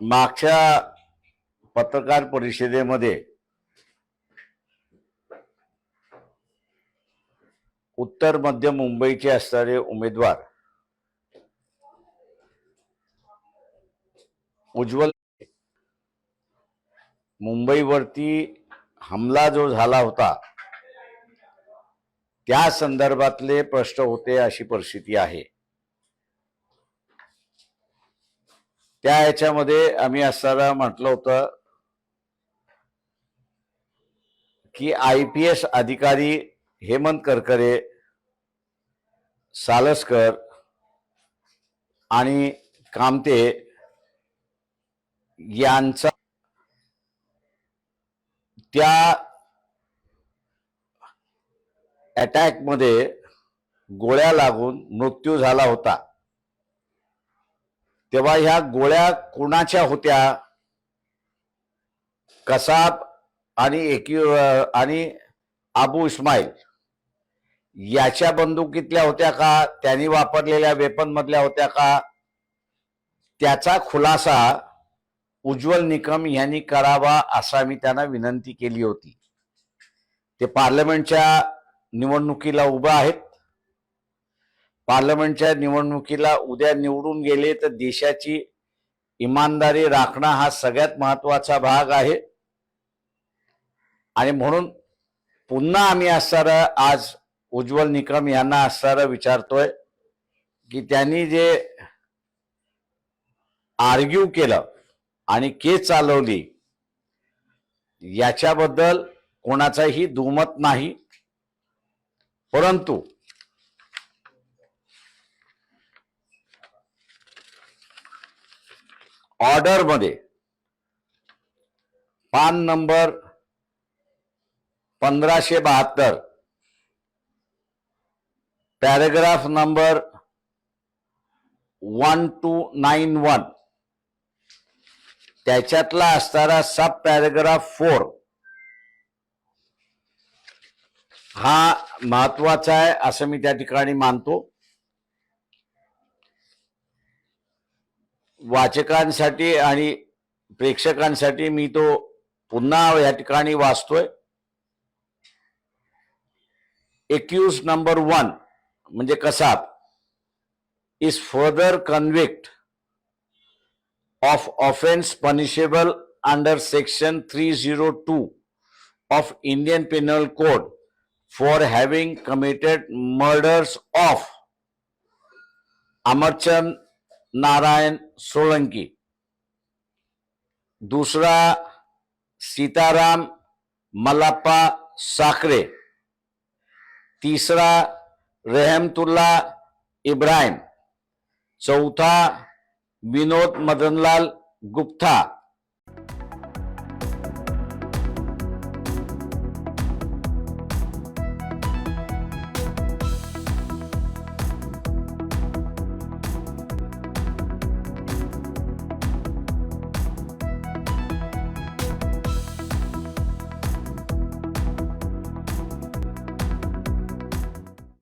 मागच्या पत्रकार परिषदेमध्ये उत्तर मध्य मुंबईचे असणारे उमेदवार उज्ज्वल मुंबईवरती हमला जो झाला होता त्या संदर्भातले प्रश्न होते अशी परिस्थिती आहे. त्या याच्यामध्ये आम्ही असताना म्हटलं होतं की आय पी एस अधिकारी हेमंत करकरे सालसकर आणि कामते यांचा त्या अटॅकमध्ये गोळ्या लागून मृत्यू झाला होता. तेव्हा ह्या गोळ्या कोणाच्या होत्या? कसाब आणि एकी आणि आबू इस्माईल. याच्या बंदुकीतल्या होत्या का? त्यांनी वापरलेल्या वेपन मधल्या होत्या का? त्याचा खुलासा उज्ज्वल निकम यांनी करावा असा मी त्यांना विनंती केली होती. ते पार्लमेंटच्या निवडणुकीला उभं आहेत. पार्लमेंटच्या निवडणुकीला उद्या निवडून गेले तर देशाची इमानदारी राखणं हा सगळ्यात महत्त्वाचा भाग आहे. आणि म्हणून पुन्हा आम्ही असणारं आज उज्ज्वल निकम यांना असणारं विचारतोय की त्यांनी जे आर्ग्यू केलं आणि केस चालवली याच्याबद्दल कोणाचाही दुमत नाही. परंतु ऑर्डरमध्ये. पान नंबर पंधराशे बहात्तर. Paragraph number one two nine one. त्याच्यातला असणारा सब पॅरेग्राफ फोर. हा महत्त्वाचा आहे असं मी त्या ठिकाणी मानतो. वाचकांसाठी आणि प्रेक्षकांसाठी मी तो पुन्हा या ठिकाणी वाचतोय. एक्यूज नंबर वन म्हणजे Kasab. Is further convict of offence punishable under section three zero two of Indian penal code for having committed murders of Amarchand Narayan Solanki. दूसरा सीताराम मल्लाप्पा साखरे तीसरा रहमतुल्ला इब्राहिम. चौथा विनोद मदनलाल गुप्ता.